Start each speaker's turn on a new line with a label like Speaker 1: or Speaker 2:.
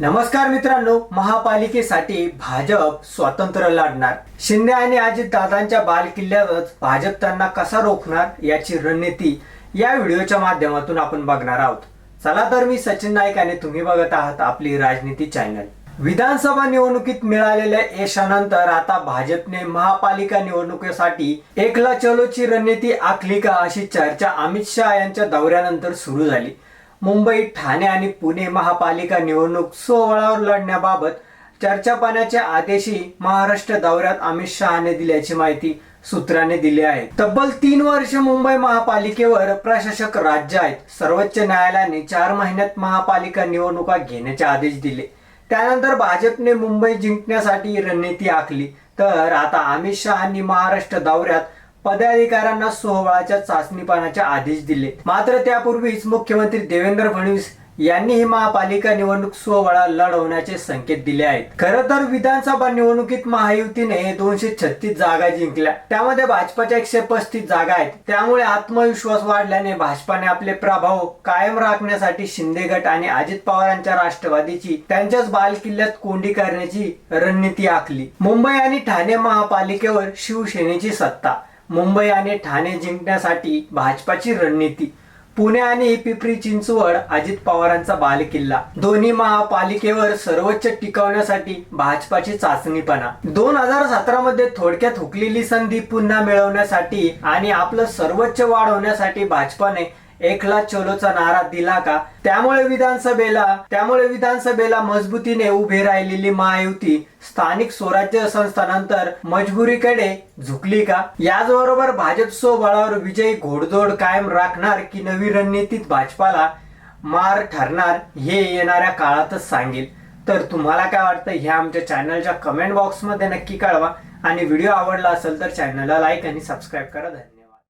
Speaker 1: नमस्कार मित्रांनो महापालिकेसाठी भाजप स्वातंत्र्य लढणार. शिंदे आणि अजित दादांच्या भाजप त्यांना कसा रोखणार याची रणनीती या व्हिडिओच्या माध्यमातून आपण बघणार आहोत. चला तर मी सचिन नाईक आणि तुम्ही बघत आहात आपली राजनीती चॅनल. विधानसभा निवडणुकीत मिळालेल्या यशानंतर आता भाजपने महापालिका निवडणुकीसाठी एकला चलोची रणनीती आखली का अशी चर्चा अमित शहा यांच्या दौऱ्यानंतर सुरू झाली. मुंबई ठाणे आणि पुणे महापालिका निवडणूक सोहळ्यावर लढण्याबाबत चर्चा पाण्याच्या आदेशही महाराष्ट्र दौऱ्यात अमित शहाने दिल्याची माहिती सूत्राने दिली आहे. तब्बल तीन वर्ष मुंबई महापालिकेवर प्रशासक राज्य आहेत. सर्वोच्च न्यायालयाने चार महिन्यात महापालिका निवडणुका घेण्याचे आदेश दिले. त्यानंतर भाजपने मुंबई जिंकण्यासाठी रणनीती आखली. तर आता अमित शहानी महाराष्ट्र दौऱ्यात पदाधिकाऱ्यांना सोहळ्याच्या चाचणीपणाचे आदेश दिले. मात्र त्यापूर्वीच मुख्यमंत्री देवेंद्र फडणवीस यांनीही महापालिका निवडणूक सोहळा लढवण्याचे संकेत दिले आहेत. खरं तर विधानसभा निवडणुकीत महायुतीने दोनशे छत्तीस जागा जिंकल्या. त्यामध्ये भाजपाच्या एकशे पस्तीस जागा आहेत. त्यामुळे आत्मविश्वास वाढल्याने भाजपाने आपले प्रभाव कायम राखण्यासाठी शिंदे गट आणि अजित पवारांच्या राष्ट्रवादीची त्यांच्याच बालकिल्ल्यात कोंडी करण्याची रणनीती आखली. मुंबई आणि ठाणे महापालिकेवर शिवसेनेची सत्ता. मुंबई आणि ठाणे जिंकण्यासाठी भाजपाची रणनीती. पुणे आणि पिंपरी चिंचवड अजित पवारांचा बालेकिल्ला. दोन्ही महापालिकेवर सर्वोच्च टिकवण्यासाठी भाजपाची चाचणीपणा. दोन हजार सतरा मध्ये थोडक्यात हुकलेली संधी पुन्हा मिळवण्यासाठी आणि आपलं सर्वोच्च वाढवण्यासाठी भाजपाने एकला चलोचा नारा दिला का? त्यामुळे विधानसभेला त्यामुळे विधानसभेला मजबूतीने उभे राहिलेली महायुती स्थानिक स्वराज्य संस्थानंतर मजबुरीकडे झुकली का? याचबरोबर भाजप सोबळावर विजय घोडदोड कायम राखणार की नवी रणनीतीत भाजपाला मार ठरणार हे येणाऱ्या काळातच सांगेल. तर तुम्हाला काय वाटतं? हे आमच्या चॅनलच्या कमेंट बॉक्समध्ये नक्की कळवा. आणि व्हिडिओ आवडला असेल तर चॅनलला लाईक आणि सबस्क्राईब करा. धन्यवाद.